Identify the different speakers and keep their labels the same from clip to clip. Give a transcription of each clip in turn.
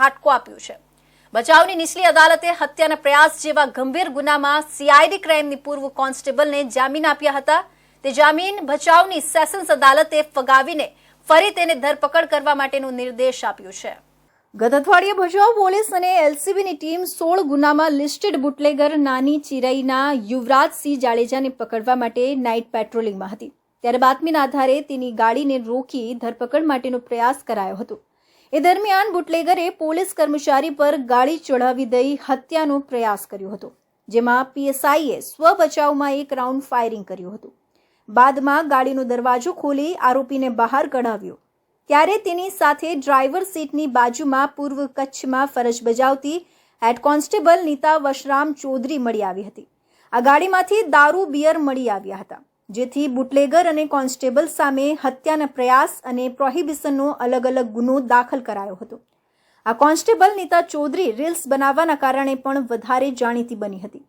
Speaker 1: ઠાટકો આપ્યું છે. બચાવની નીચલી અદાલતે હત્યાના પ્રયાસ જેવા ગંભીર ગુનામાં સીઆઈડી ક્રાઇમની પૂર્વ કોન્સ્ટેબલને જામીન આપ્યા હતા. તે જામીન બચાવની સેશન્સ અદાલતે ફગાવીને ફરી તેને ધરપકડ કરવા માટેનો નિર્દેશ આપ્યો છે. ગત અઠવાડિયે ભચાઉ પોલીસ અને એલસીબીની ટીમ સોળ ગુનામાં લિસ્ટેડ બુટલેગર નાની ચિરાઈના યુવરાજસિંહ જાડેજાને પકડવા માટે નાઇટ પેટ્રોલિંગમાં હતી. ત્યારે બાતમીના આધારે તેની ગાડીને રોકી ધરપકડ માટેનો પ્રયાસ કરાયો હતો. એ દરમિયાન બુટલેગરે પોલીસ કર્મચારી પર ગાડી ચઢાવી દઈ હત્યાનો પ્રયાસ કર્યો હતો, જેમાં પીએસઆઈએ સ્વ બચાવમાં એક રાઉન્ડ ફાયરિંગ કર્યું હતું. બાદમાં ગાડીનો દરવાજો ખોલી આરોપીને બહાર કઢાવ્યો. ત્યારે તેની સાથે ડ્રાઈવર સીટની બાજુમાં પૂર્વ કચ્છમાં ફરજ બજાવતી હેડ કોન્સ્ટેબલ નીતા વશરામ ચૌધરી મળી આવી હતી. આ ગાડીમાંથી દારૂ, બિયર મળી આવ્યા હતા. જેથી બુટલેગર અને કોન્સ્ટેબલ સામે હત્યાના પ્રયાસ અને પ્રોહિબિશનનો અલગ અલગ ગુનો દાખલ કરાયો હતો. આ કોન્સ્ટેબલ નીતા ચૌધરી રીલ્સ બનાવવાના કારણે પણ વધારે જાણીતી બની હતી.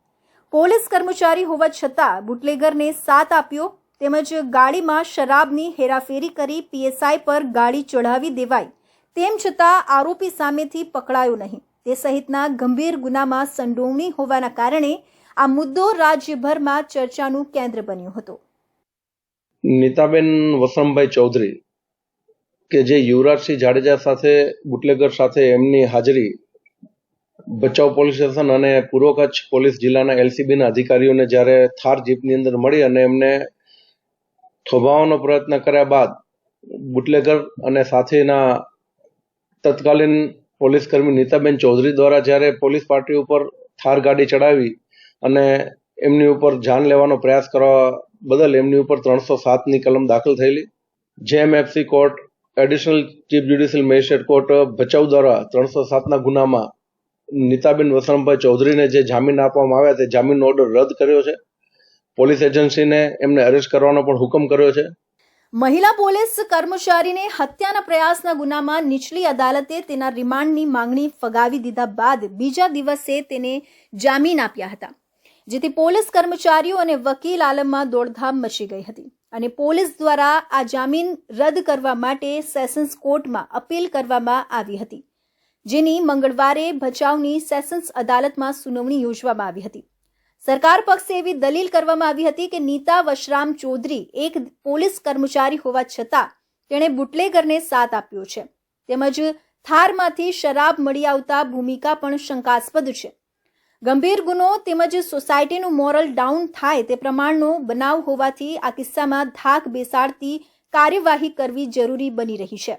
Speaker 1: પોલીસ કર્મચારી હોવા છતાં બુટલેગરને સાથ આપ્યો તેમજ ગાડીમાં શરાબની હેરાફેરી કરી પીએસઆઈ પર ગાડી ચઢાવી દેવાઈ. તેમ છતાં આરોપી સામેથી પકડાયો નહીં. તે સહિતના ગંભીર ગુનામાં સંડોવણી હોવાના કારણે આ મુદ્દો રાજ્યભરમાં ચર્ચાનું કેન્દ્ર બન્યો હતો.
Speaker 2: નીતાબેન વસંતભાઈ ચૌધરી કે જે યુવરાજસિંહ જાડેજા સાથે, બુટલેગર સાથે એમની હાજરી ભચાઉ પોલીસ સ્ટેશન અને પૂર્વ કચ્છ પોલીસ જિલ્લાના એલસીબીના અધિકારીઓને જ્યારે થાર જીપની અંદર મળી અને એમને થોભાવવાનો પ્રયત્ન કર્યા બાદ બુટલેગર અને સાથેના તત્કાલીન પોલીસ કર્મી નીતાબેન ચૌધરી દ્વારા જ્યારે પોલીસ પાર્ટી ઉપર થાર ગાડી ચડાવી અને એમની ઉપર જાન લેવાનો પ્રયાસ કરવા બદલ એમની ઉપર ત્રણસો સાતની કલમ દાખલ થયેલી. JMFC court, additional chief judicial magistrate court Bhachau દ્વારા ત્રણસો સાતના ગુનામાં નીતાબેન વસણભાઈ ચૌધરીને જે જામીન આપવામાં આવ્યા તે જામીનનો ઓર્ડર રદ કર્યો છે. પોલીસ એજન્સીને એમને અરેસ્ટ કરવાનો પણ હુકમ કર્યો છે.
Speaker 1: મહિલા પોલીસ કર્મચારીને હત્યાના પ્રયાસના ગુનામાં નીચલી અદાલતે તેના રિમાન્ડની માંગણી ફગાવી દીધા બાદ બીજા દિવસે તેને જામીન આપ્યા હતા. જેથી પોલીસ કર્મચારીઓ અને વકીલ આલમમાં દોડધામ મચી ગઈ હતી. અને પોલીસ દ્વારા આ જામીન રદ કરવા માટે સેશન્સ કોર્ટમાં અપીલ કરવામાં આવી હતી. જેની મંગળવારે ભચાઉની સેશન્સ અદાલતમાં સુનાવણી યોજવામાં આવી હતી. સરકાર પક્ષે એવી દલીલ કરવામાં આવી હતી કે નીતા વશરામ ચૌધરી એક પોલીસ કર્મચારી હોવા છતાં તેણે બુટલેગરને સાથ આપ્યો છે. તેમજ થારમાંથી શરાબ મળી આવતા ભૂમિકા પણ શંકાસ્પદ છે. ગંભીર ગુનો તેમજ સોસાયટીનું મોરલ ડાઉન થાય તે પ્રમાણનો બનાવ હોવાથી આ કિસ્સામાં ધાક બેસાડતી કાર્યવાહી કરવી જરૂરી બની રહી છે.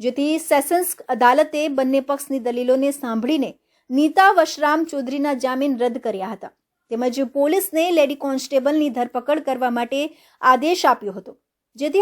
Speaker 1: જેથી સેશન્સ અદાલતે બંને પક્ષની દલીલોને સાંભળીને નીતા વશરામ ચૌધરીના જામીન રદ કર્યા હતા. તેમજ પોલીસને લેડી કોન્સ્ટેબલની ધરપકડ કરવા માટે આદેશ આપ્યો હતો. જેથી